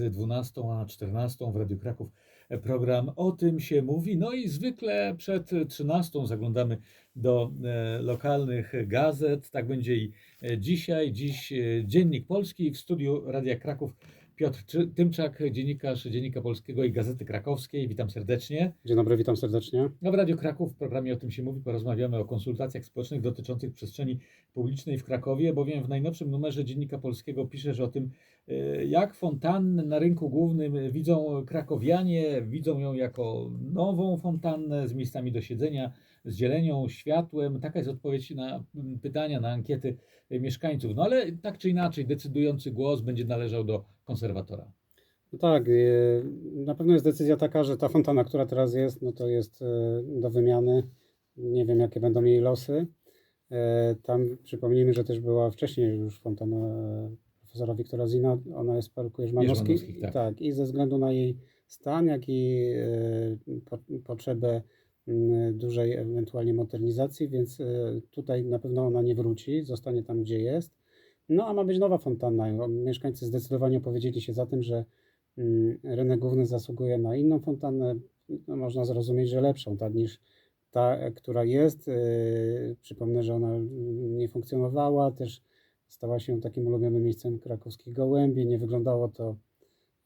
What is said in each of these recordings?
między 12 a 14 w Radiu Kraków program O tym się mówi. No i zwykle przed 13 zaglądamy do e, lokalnych gazet. Tak będzie i e, dzisiaj. Dziś e, Dziennik Polski w studiu Radia Kraków. Piotr Tymczak, dziennikarz Dziennika Polskiego i Gazety Krakowskiej. Witam serdecznie. Dzień dobry, witam serdecznie. No w Radio Kraków w programie o tym się mówi. Porozmawiamy o konsultacjach społecznych dotyczących przestrzeni publicznej w Krakowie, bowiem w najnowszym numerze Dziennika Polskiego pisze, że o tym, jak fontannę na rynku głównym widzą krakowianie. Widzą ją jako nową fontannę z miejscami do siedzenia, z zielenią, światłem. Taka jest odpowiedź na pytania, na ankiety mieszkańców. No ale tak czy inaczej, decydujący głos będzie należał do konserwatora. No tak, e, na pewno jest decyzja taka, że ta fontana, która teraz jest, no to jest e, do wymiany. Nie wiem, jakie będą jej losy. E, Tam przypomnijmy, że też była wcześniej już fontana profesora Wiktora Zina. Ona jest Parku. Jerzmanowskich, tak. tak, i ze względu na jej stan, jak i e, po, potrzebę dużej ewentualnie modernizacji, więc e, tutaj na pewno ona nie wróci, zostanie tam, gdzie jest. No a ma być nowa fontanna. Mieszkańcy zdecydowanie opowiedzieli się za tym, że rynek główny zasługuje na inną fontannę. No, można zrozumieć, że lepszą, tak, niż ta, e, która jest. Yy, Przypomnę, że ona nie funkcjonowała, też stała się takim ulubionym miejscem krakowskich gołębi. Nie wyglądało to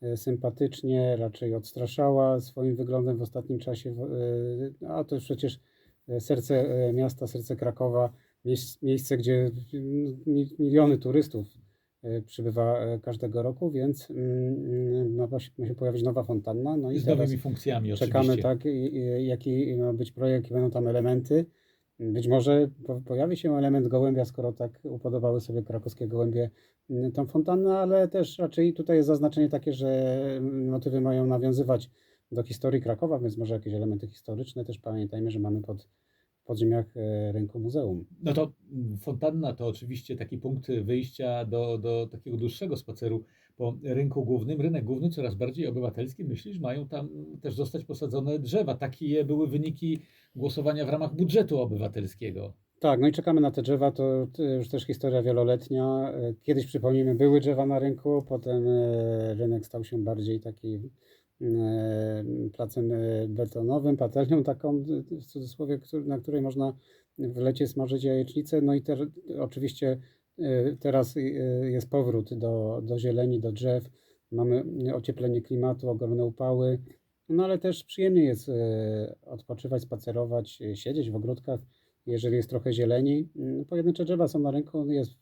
e, sympatycznie, raczej odstraszała swoim wyglądem w ostatnim czasie. e, A to już przecież e, serce miasta, serce Krakowa, miejsc- miejsce, gdzie mi- miliony turystów przybywa każdego roku, więc mm, no, właśnie musi pojawić nowa fontanna. No I z nowymi funkcjami oczywiście. czekamy, tak, jaki ma być projekt, jakie będą tam elementy. Być może po- pojawi się element gołębia, skoro tak upodobały sobie krakowskie gołębie mm, tą fontannę, ale też raczej tutaj jest zaznaczenie takie, że mm, motywy mają nawiązywać do historii Krakowa, więc może jakieś elementy historyczne. Też pamiętajmy, że mamy pod, podziemiach e, rynku muzeum. No to mm, fontanna to oczywiście taki punkt wyjścia do, do takiego dłuższego spaceru po rynku głównym. Rynek główny coraz bardziej obywatelski. Myślisz, mają tam też zostać posadzone drzewa. Takie były wyniki głosowania w ramach budżetu obywatelskiego. Tak, no i czekamy na te drzewa, to już też historia wieloletnia. Kiedyś, przypomnijmy, były drzewa na rynku, potem e, rynek stał się bardziej taki e, placem e, betonowym, patelnią taką, w cudzysłowie, na której można w lecie smażyć jajecznicę. No i te, oczywiście teraz e, jest powrót do, do zieleni, do drzew. Mamy ocieplenie klimatu, ogromne upały. No ale też przyjemnie jest e, odpoczywać, spacerować, e, siedzieć w ogródkach jeżeli jest trochę zieleni. Mm, Pojedyncze drzewa są na rynku, jest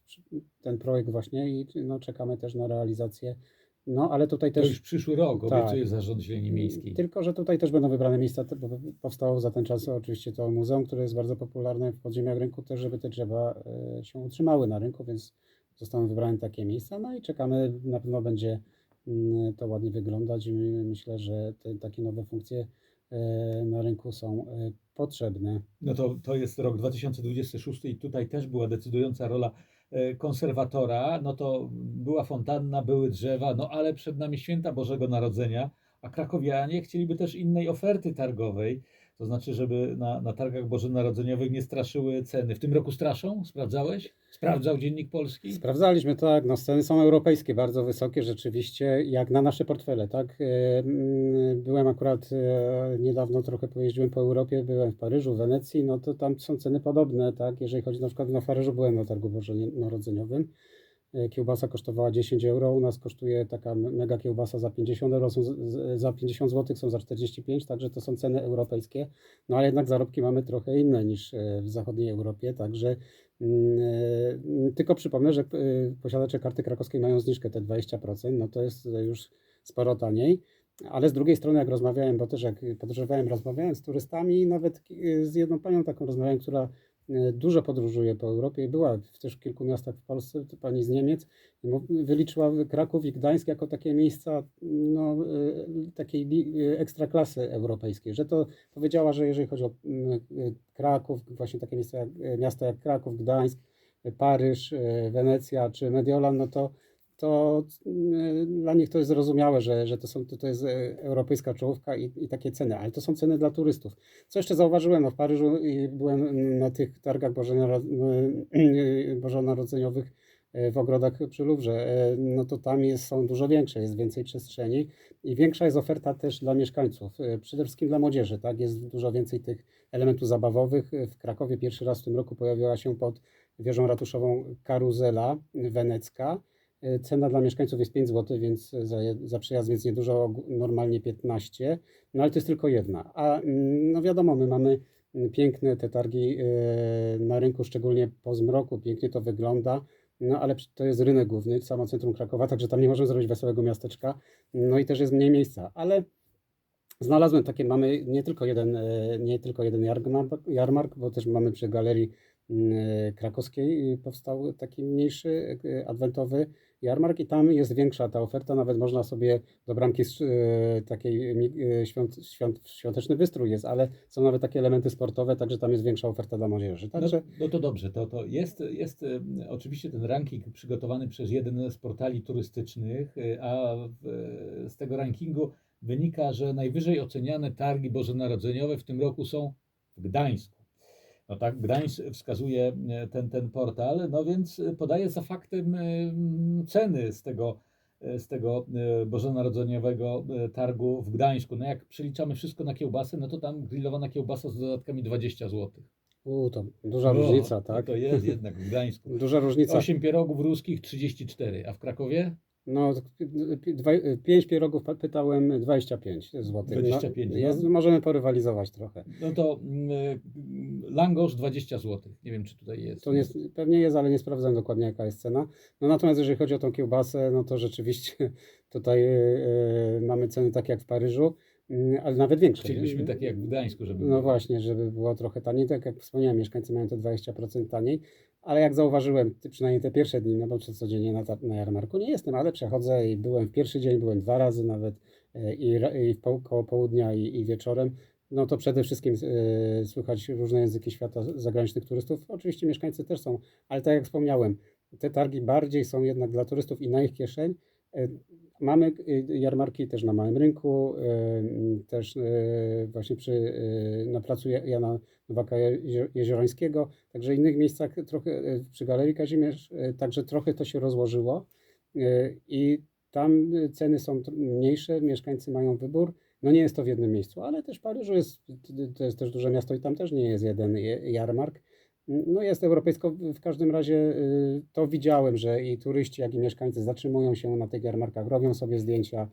ten projekt właśnie i no, czekamy też na realizację. No ale tutaj To też. już przyszły rok, Tak. obiecuje Zarząd Zieleni Miejskiej. Tylko, że tutaj też będą wybrane miejsca, bo powstało za ten czas oczywiście to muzeum, które jest bardzo popularne w podziemiach rynku, też żeby te drzewa e, się utrzymały na rynku, więc zostaną wybrane takie miejsca. No i czekamy, na pewno będzie mm, to ładnie wyglądać i myślę, że te takie nowe funkcje e, na rynku są e, potrzebne. No to, to jest rok 2026 i tutaj też była decydująca rola konserwatora. No to była fontanna, były drzewa, no ale przed nami święta Bożego Narodzenia, a krakowianie chcieliby też innej oferty targowej. To znaczy, żeby na, na targach bożonarodzeniowych nie straszyły ceny. W tym roku straszą? Sprawdzałeś? Sprawdzał Dziennik Polski? Sprawdzaliśmy, tak, no sceny są europejskie, bardzo wysokie rzeczywiście, jak na nasze portfele, tak. E, Byłem akurat e, niedawno, trochę pojeździłem po Europie, byłem w Paryżu, w Wenecji, no to tam są ceny podobne, tak. Jeżeli chodzi na przykład na Paryżu, byłem na targu bożonarodzeniowym, kiełbasa kosztowała 10 euro, u nas kosztuje taka mega kiełbasa za 50 euro, są za 50 zł, są za 45, także to są ceny europejskie, no ale jednak zarobki mamy trochę inne niż e, w zachodniej Europie, także Mm, e, Tylko przypomnę, że e, posiadacze karty krakowskiej mają zniżkę te 20%, no to jest e, już sporo taniej. Ale z drugiej strony, jak rozmawiałem, bo też jak podróżowałem, rozmawiałem z turystami, nawet e, z jedną panią taką rozmawiałem, która e, dużo podróżuje po Europie i była też w kilku miastach w Polsce, pani z Niemiec, wyliczyła Kraków i Gdańsk jako takie miejsca no, e, takiej e, ekstraklasy europejskiej, że to powiedziała, że jeżeli chodzi o mm, e, Kraków, właśnie takie miejsca jak, e, miasta jak Kraków, Gdańsk, e, Paryż, e, Wenecja czy Mediolan, no to, to e, dla nich to jest zrozumiałe, że, że to, są, to, to jest e, europejska czołówka i, i takie ceny, ale to są ceny dla turystów. Co jeszcze zauważyłem, no w Paryżu i byłem na tych targach bożonaro- bożonarodzeniowych w ogrodach przy Luwrze, e, no to tam jest, są dużo większe, jest więcej przestrzeni i większa jest oferta też dla mieszkańców, przede wszystkim dla młodzieży, tak? Jest dużo więcej tych elementów zabawowych. W Krakowie pierwszy raz w tym roku pojawiła się pod wieżą ratuszową karuzela wenecka. E, Cena dla mieszkańców jest 5 zł, więc za, za przejazd więc niedużo, normalnie 15, no ale to jest tylko jedna. A mm, no wiadomo, my mamy mm, piękne te targi e, na rynku, szczególnie po zmroku, pięknie to wygląda. No ale to jest rynek główny, samo centrum Krakowa, także tam nie możemy zrobić wesołego miasteczka. No i też jest mniej miejsca, ale znalazłem takie, mamy nie tylko jeden, e, nie tylko jeden jarmark, jarmark bo też mamy przy galerii krakowskiej y, powstał taki mniejszy e, adwentowy jarmark i tam jest większa ta oferta, nawet można sobie do bramki takiej świąt, świąt, świąteczny wystrój jest, ale są nawet takie elementy sportowe, także tam jest większa oferta dla młodzieży. No, Także no to dobrze, to, to jest, jest oczywiście ten ranking przygotowany przez jeden z portali turystycznych, a w, z tego rankingu wynika, że najwyżej oceniane targi bożonarodzeniowe w tym roku są w Gdańsku. No tak, Gdańsk wskazuje e, ten, ten portal, no więc e, podaje za faktem e, ceny z tego, z tego bożonarodzeniowego targu w Gdańsku. No jak przeliczamy wszystko na kiełbasę, no to tam grillowana kiełbasa z dodatkami 20 zł. u, to duża No, różnica, to tak? To jest jednak w Gdańsku. Duża różnica. 8 pierogów ruskich 34, a w Krakowie? No, dwa, pięć pierogów pytałem 25 zł. 25, no, no. jest, możemy porywalizować trochę. No to mm, langosz 20 zł. Nie wiem, czy tutaj jest. To nie, pewnie jest, ale nie sprawdzałem dokładnie jaka jest cena. No natomiast jeżeli chodzi o tą kiełbasę, no to rzeczywiście tutaj e, mamy ceny takie jak w Paryżu, mm, ale nawet większe. Chcielibyśmy takie jak w Gdańsku, żeby No było. właśnie, żeby było trochę taniej. Tak jak wspomniałem, mieszkańcy mają to 20% taniej, ale jak zauważyłem, przynajmniej te pierwsze dni, no bo co codziennie na, na jarmarku nie jestem, ale przechodzę i byłem w pierwszy dzień, byłem dwa razy nawet e, i, i po, koło południa i, i wieczorem. No to przede wszystkim e, słychać różne języki świata zagranicznych turystów. Oczywiście mieszkańcy też są, ale tak jak wspomniałem, te targi bardziej są jednak dla turystów i na ich kieszeń. E, Mamy e, jarmarki też na Małym Rynku, m, też e, właśnie przy, na placu Ja- Jana Nowaka Jezior- Jeziorańskiego, także w innych miejscach trochę przy Galerii Kazimierz, także trochę to się rozłożyło i tam ceny są mniejsze, mieszkańcy mają wybór. No nie jest to w jednym miejscu, ale też Paryżu jest, to jest też duże miasto i tam też nie jest jeden je- jarmark. No jest europejsko, w każdym razie y, to widziałem, że i turyści, jak i mieszkańcy zatrzymują się na tych jarmarkach, robią sobie zdjęcia.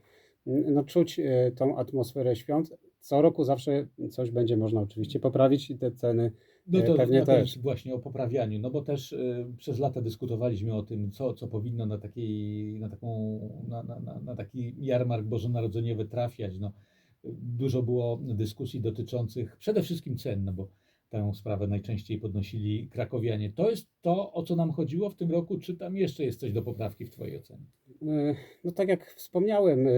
No czuć y, tą atmosferę świąt. Co roku zawsze coś będzie można oczywiście poprawić i te ceny No to pewnie też. właśnie o poprawianiu, no bo też y, przez lata dyskutowaliśmy o tym, co, co powinno na, takiej, na, taką, na, na, na, taki jarmark bożonarodzeniowy trafiać. No, y, dużo było dyskusji dotyczących przede wszystkim cen, no bo tę sprawę najczęściej podnosili krakowianie. To jest to, o co nam chodziło w tym roku, czy tam jeszcze jest coś do poprawki w Twojej ocenie? E, No tak jak wspomniałem, e,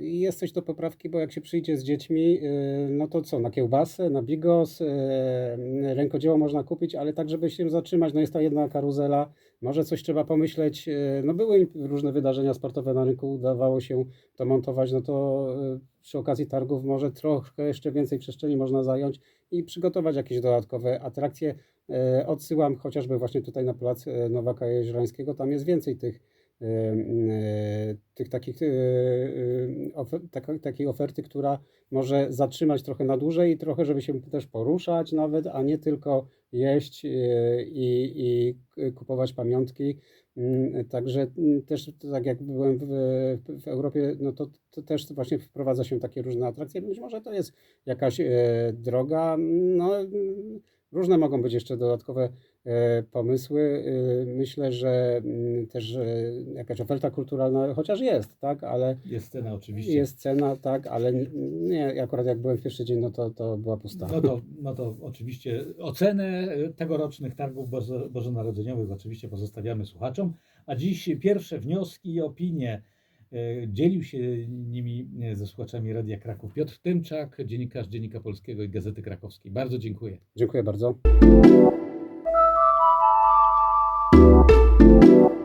jest coś do poprawki, bo jak się przyjdzie z dziećmi, e, no to co, na kiełbasę, na bigos, rękodzieło można kupić, ale tak, żeby się zatrzymać, no jest ta jedna karuzela, może coś trzeba pomyśleć, no były różne wydarzenia sportowe na rynku, udawało się to montować, no to przy okazji targów może trochę jeszcze więcej przestrzeni można zająć i przygotować jakieś dodatkowe atrakcje. E, Odsyłam chociażby właśnie tutaj na plac e, Nowaka Jeziorańskiego, tam jest więcej tych tych takich, e, e, ofe- taka- takiej oferty, która może zatrzymać trochę na dłużej i trochę, żeby się też poruszać nawet, a nie tylko jeść i, i kupować pamiątki. Mm, Także mm, też tak jak byłem w, w Europie, no to, to też właśnie wprowadza się takie różne atrakcje. Być może to jest jakaś droga. No, mm, różne mogą być jeszcze dodatkowe e, pomysły. E, Myślę, że mm, też e, jakaś oferta kulturalna, chociaż jest, tak, ale Jest cena oczywiście. jest cena, tak, ale nie, akurat jak byłem w pierwszy dzień, no to, to była pusta. No to, no to oczywiście ocenę tegorocznych targów bożo- bożonarodzeniowych oczywiście pozostawiamy słuchaczom. A dziś pierwsze wnioski i opinie dzielił się nimi e, ze słuchaczami Radia Kraków Piotr Tymczak, dziennikarz Dziennika Polskiego i Gazety Krakowskiej. Bardzo dziękuję. Dziękuję bardzo.